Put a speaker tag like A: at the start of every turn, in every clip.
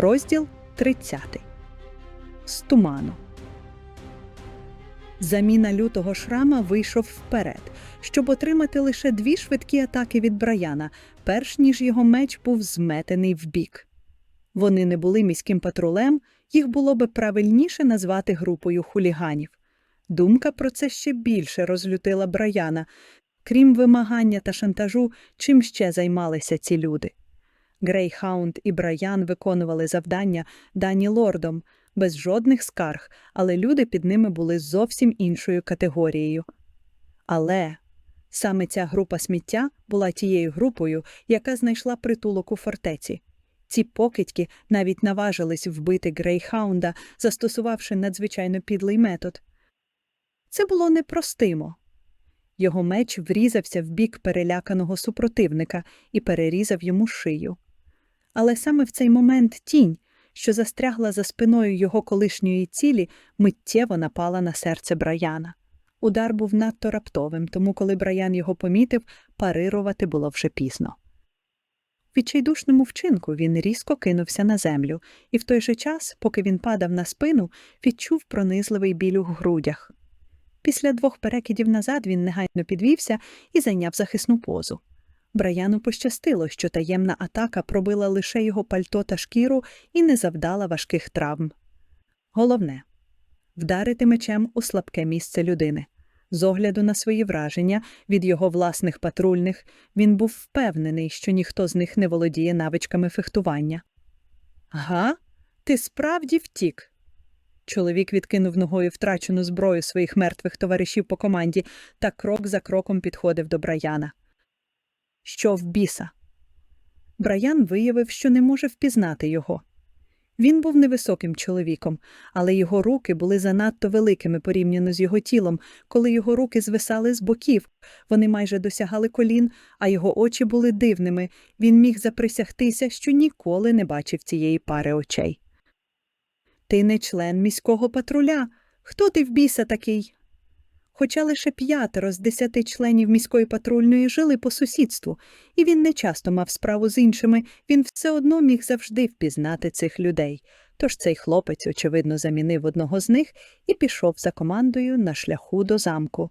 A: Розділ 30. З туману. Заміна лютого шрама вийшов вперед, щоб отримати лише дві швидкі атаки від Браяна, перш ніж його меч був зметений вбік. Вони не були міським патрулем, їх було би правильніше назвати групою хуліганів. Думка про це ще більше розлютила Браяна. Крім вимагання та шантажу, чим ще займалися ці люди. Грейхаунд і Браян виконували завдання дані лордом, без жодних скарг, але люди під ними були зовсім іншою категорією. Але саме ця група сміття була тією групою, яка знайшла притулок у фортеці. Ці покидьки навіть наважились вбити Грейхаунда, застосувавши надзвичайно підлий метод. Це було непростимо. Його меч врізався в бік переляканого супротивника і перерізав йому шию. Але саме в цей момент тінь, що застрягла за спиною його колишньої цілі, миттєво напала на серце Браяна. Удар був надто раптовим, тому коли Браян його помітив, парирувати було вже пізно. Відчайдушному вчинку він різко кинувся на землю, і в той же час, поки він падав на спину, відчув пронизливий біль у грудях. Після двох перекидів назад він негайно підвівся і зайняв захисну позу. Браяну пощастило, що таємна атака пробила лише його пальто та шкіру і не завдала важких травм. Головне вдарити мечем у слабке місце людини. З огляду на свої враження від його власних патрульних, він був впевнений, що ніхто з них не володіє навичками фехтування. Га, ти справді втік. Чоловік відкинув ногою втрачену зброю своїх мертвих товаришів по команді та крок за кроком підходив до Браяна. Що в біса? Браян виявив, що не може впізнати його. Він був невисоким чоловіком, але його руки були занадто великими порівняно з його тілом, коли його руки звисали з боків, вони майже досягали колін, а його очі були дивними. Він міг заприсягтися, що ніколи не бачив цієї пари очей. Ти не член міського патруля. Хто ти в біса такий? Хоча лише п'ятеро з десяти членів міської патрульної жили по сусідству, і він не часто мав справу з іншими, він все одно міг завжди впізнати цих людей. Тож цей хлопець, очевидно, замінив одного з них і пішов за командою на шляху до замку.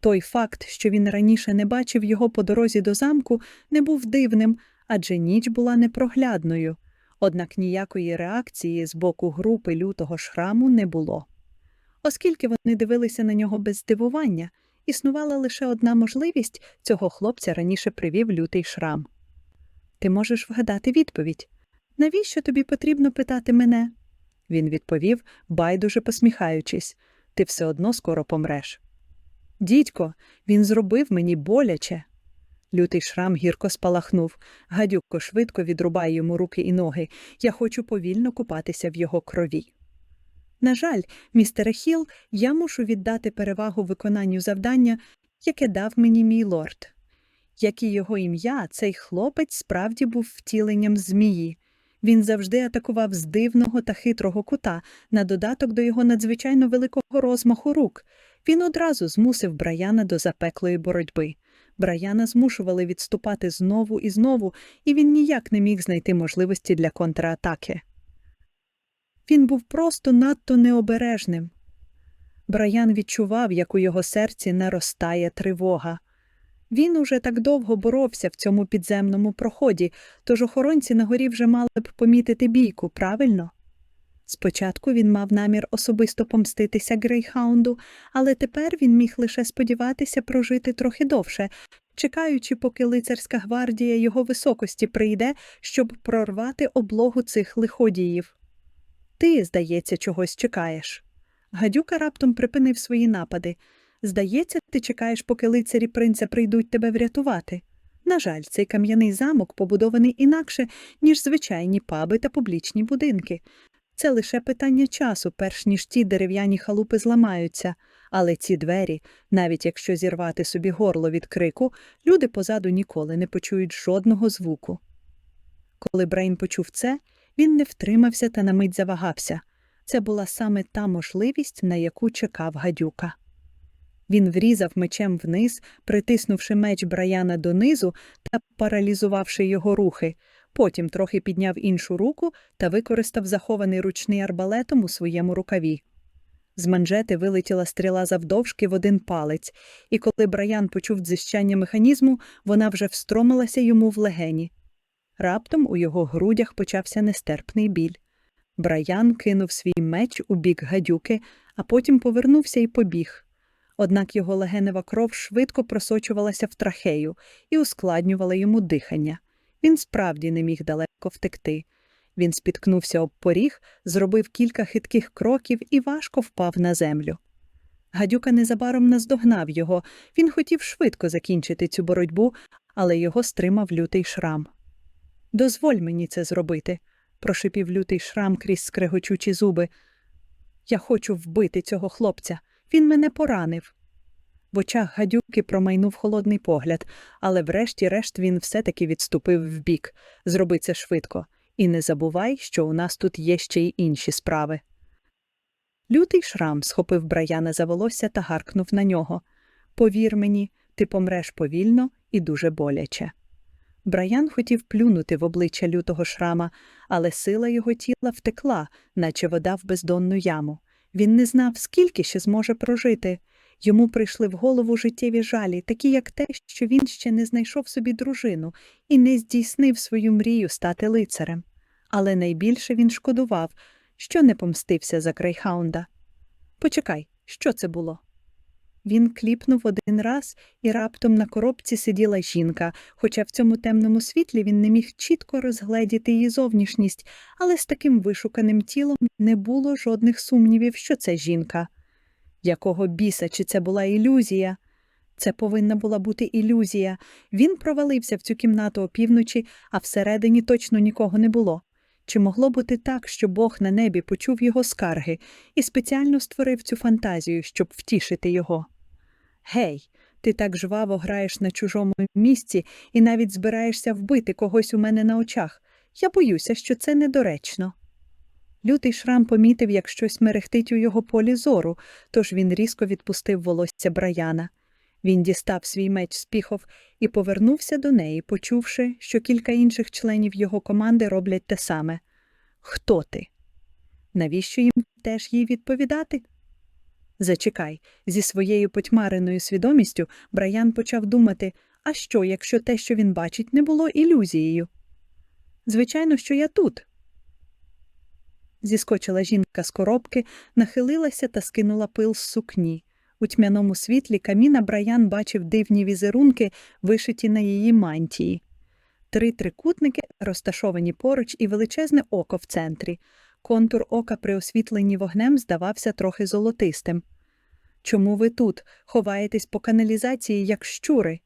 A: Той факт, що він раніше не бачив його по дорозі до замку, не був дивним, адже ніч була непроглядною. Однак ніякої реакції з боку групи лютого шраму не було. Оскільки вони дивилися на нього без здивування, існувала лише одна можливість цього хлопця раніше привів лютий шрам. Ти можеш вгадати відповідь навіщо тобі потрібно питати мене? Він відповів, байдуже посміхаючись ти все одно скоро помреш. Дідько, він зробив мені боляче. Лютий шрам гірко спалахнув. Гадюкко швидко відрубає йому руки і ноги. Я хочу повільно купатися в його крові. На жаль, містере Хіл, я мушу віддати перевагу виконанню завдання, яке дав мені мій лорд. Як і його ім'я, цей хлопець справді був втіленням змії. Він завжди атакував з дивного та хитрого кута, на додаток до його надзвичайно великого розмаху рук. Він одразу змусив Браяна до запеклої боротьби. Браяна змушували відступати знову і знову, і він ніяк не міг знайти можливості для контратаки. Він був просто надто необережним. Браян відчував, як у його серці наростає тривога. Він уже так довго боровся в цьому підземному проході, тож охоронці на горі вже мали б помітити бійку, правильно? Спочатку він мав намір особисто помститися Грейхаунду, але тепер він міг лише сподіватися прожити трохи довше, чекаючи, поки лицарська гвардія його високості прийде, щоб прорвати облогу цих лиходіїв. Ти, здається, чогось чекаєш. Гадюка раптом припинив свої напади. Здається, ти чекаєш, поки лицарі принця прийдуть тебе врятувати. На жаль, цей кам'яний замок побудований інакше, ніж звичайні паби та публічні будинки. Це лише питання часу, перш ніж ті дерев'яні халупи зламаються, але ці двері, навіть якщо зірвати собі горло від крику, люди позаду ніколи не почують жодного звуку. Коли Брейн почув це, він не втримався та на мить завагався. Це була саме та можливість, на яку чекав гадюка. Він врізав мечем вниз, притиснувши меч Браяна донизу та паралізувавши його рухи. потім трохи підняв іншу руку та використав захований ручний арбалетом у своєму рукаві. З манжети вилетіла стріла завдовжки в один палець, і коли Браян почув дзищання механізму, вона вже встромилася йому в легені. Раптом у його грудях почався нестерпний біль. Браян кинув свій меч у бік гадюки, а потім повернувся і побіг. Однак його легенева кров швидко просочувалася в трахею і ускладнювала йому дихання. Він справді не міг далеко втекти. Він спіткнувся об поріг, зробив кілька хитких кроків і важко впав на землю. Гадюка незабаром наздогнав його. Він хотів швидко закінчити цю боротьбу, але його стримав лютий шрам. Дозволь мені це зробити, прошипів лютий шрам крізь скрегочучі зуби. Я хочу вбити цього хлопця. Він мене поранив. В очах гадюки промайнув холодний погляд, але врешті-решт він все-таки відступив вбік. Зроби це швидко. І не забувай, що у нас тут є ще й інші справи. Лютий шрам схопив Браяна за волосся та гаркнув на нього. Повір мені, ти помреш повільно і дуже боляче. Браян хотів плюнути в обличчя лютого шрама, але сила його тіла втекла, наче вода в бездонну яму. Він не знав, скільки ще зможе прожити. Йому прийшли в голову життєві жалі, такі як те, що він ще не знайшов собі дружину і не здійснив свою мрію стати лицарем. Але найбільше він шкодував, що не помстився за Крейхаунда. Почекай, що це було? Він кліпнув один раз, і раптом на коробці сиділа жінка, хоча в цьому темному світлі він не міг чітко розгледіти її зовнішність, але з таким вишуканим тілом не було жодних сумнівів, що це жінка. Якого біса, чи це була ілюзія? Це повинна була бути ілюзія. Він провалився в цю кімнату опівночі, а всередині точно нікого не було. Чи могло бути так, що Бог на небі почув його скарги і спеціально створив цю фантазію, щоб втішити його? Гей, ти так жваво граєш на чужому місці і навіть збираєшся вбити когось у мене на очах. Я боюся, що це недоречно. Лютий шрам помітив, як щось мерехтить у його полі зору, тож він різко відпустив волосся Браяна. Він дістав свій меч з піхов і повернувся до неї, почувши, що кілька інших членів його команди роблять те саме. Хто ти? Навіщо їм теж їй відповідати? Зачекай, зі своєю потьмареною свідомістю Браян почав думати, а що, якщо те, що він бачить, не було ілюзією? Звичайно, що я тут. Зіскочила жінка з коробки, нахилилася та скинула пил з сукні. У тьмяному світлі каміна Браян бачив дивні візерунки, вишиті на її мантії. Три трикутники, розташовані поруч, і величезне око в центрі. Контур ока при освітленні вогнем здавався трохи золотистим. Чому ви тут? Ховаєтесь по каналізації, як щури?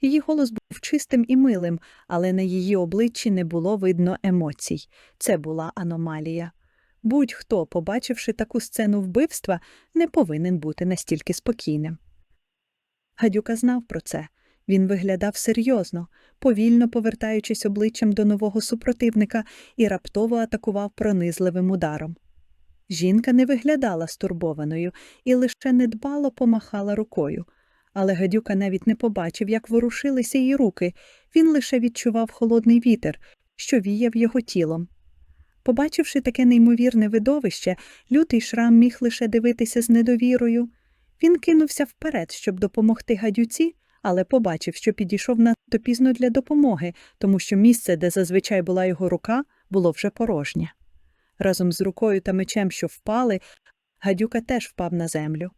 A: Її голос був чистим і милим, але на її обличчі не було видно емоцій. Це була аномалія. Будь-хто, побачивши таку сцену вбивства, не повинен бути настільки спокійним. Гадюка знав про це. Він виглядав серйозно, повільно повертаючись обличчям до нового супротивника і раптово атакував пронизливим ударом. Жінка не виглядала стурбованою і лише недбало помахала рукою. Але гадюка навіть не побачив, як ворушилися її руки, він лише відчував холодний вітер, що віяв його тілом. Побачивши таке неймовірне видовище, лютий шрам міг лише дивитися з недовірою. Він кинувся вперед, щоб допомогти гадюці, але побачив, що підійшов надто пізно для допомоги, тому що місце, де зазвичай була його рука, було вже порожнє. Разом з рукою та мечем, що впали, гадюка теж впав на землю.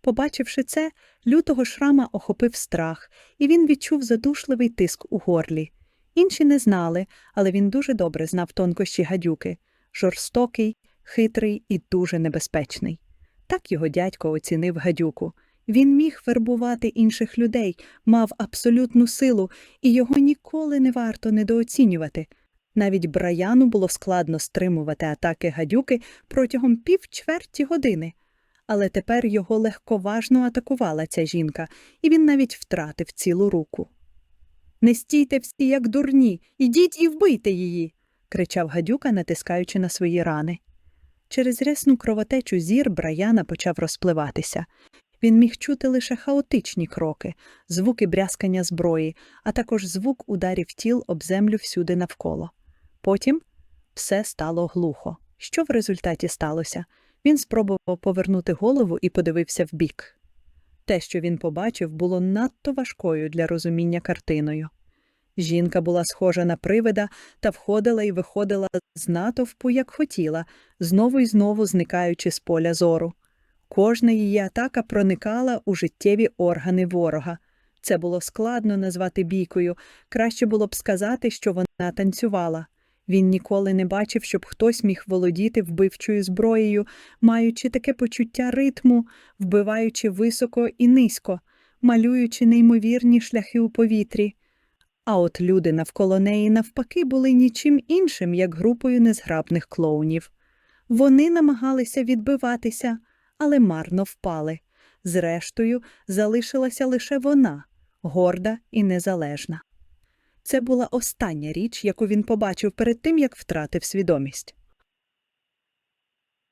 A: Побачивши це, лютого шрама охопив страх, і він відчув задушливий тиск у горлі. Інші не знали, але він дуже добре знав тонкощі гадюки жорстокий, хитрий і дуже небезпечний. Так його дядько оцінив гадюку. Він міг вербувати інших людей, мав абсолютну силу, і його ніколи не варто недооцінювати. Навіть Браяну було складно стримувати атаки гадюки протягом півчверті години. Але тепер його легковажно атакувала ця жінка, і він навіть втратив цілу руку. Не стійте всі, як дурні, ідіть і вбийте її. кричав гадюка, натискаючи на свої рани. Через рясну кровотечу зір Браяна почав розпливатися. Він міг чути лише хаотичні кроки, звуки брязкання зброї, а також звук ударів тіл об землю всюди навколо. Потім все стало глухо. Що в результаті сталося? Він спробував повернути голову і подивився вбік. Те, що він побачив, було надто важкою для розуміння картиною. Жінка була схожа на привида та входила і виходила з натовпу, як хотіла, знову й знову зникаючи з поля зору. Кожна її атака проникала у життєві органи ворога. Це було складно назвати бійкою, краще було б сказати, що вона танцювала. Він ніколи не бачив, щоб хтось міг володіти вбивчою зброєю, маючи таке почуття ритму, вбиваючи високо і низько, малюючи неймовірні шляхи у повітрі. А от люди навколо неї навпаки були нічим іншим, як групою незграбних клоунів. Вони намагалися відбиватися, але марно впали. Зрештою, залишилася лише вона, горда і незалежна. Це була остання річ, яку він побачив перед тим, як втратив свідомість.